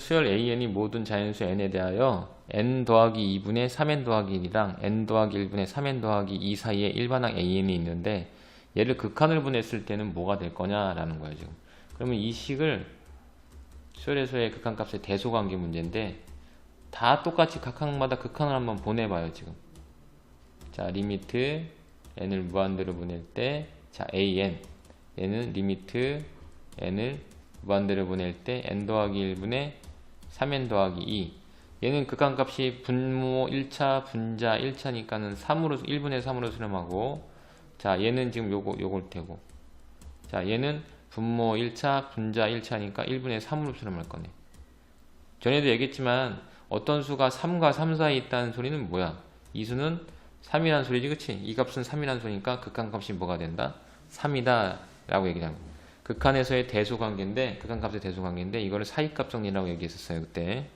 수열 an이 모든 자연수 n에 대하여 n 더하기 2분의 3n 더하기 1이랑 n 더하기 1분의 3n 더하기 2 사이에 일반항 an이 있는데 얘를 극한을 분했을 때는 뭐가 될 거냐라는 거예요 지금. 그러면 이 식을 수열에서의 극한값의 대소관계 문제인데 다 똑같이 각 항마다 극한을 한번 보내봐요 지금. 자 리미트 n을 무한대로 보낼 때자 an 얘는 리미트 n을 무한대로 보낼 때 n 더하기 1분의 3n 더하기 2 얘는 극한값이 분모 1차 분자 1차니까는 3으로 1분의 3으로 수렴하고 자 얘는 지금 요거 요걸 테고. 자 얘는 분모 1차 분자 1차니까 1분의 3으로 수렴할 거네. 전에도 얘기했지만 어떤 수가 3과 3 사이에 있다는 소리는 뭐야? 이 수는 3이라는 소리지 그치? 이 값은 3이라는 소리니까 극한값이 뭐가 된다? 3이다 라고 얘기하는 거야 극한에서의 대소관계인데 극한값의 대소관계인데 이거를 사이값 정리라고 얘기했었어요 그때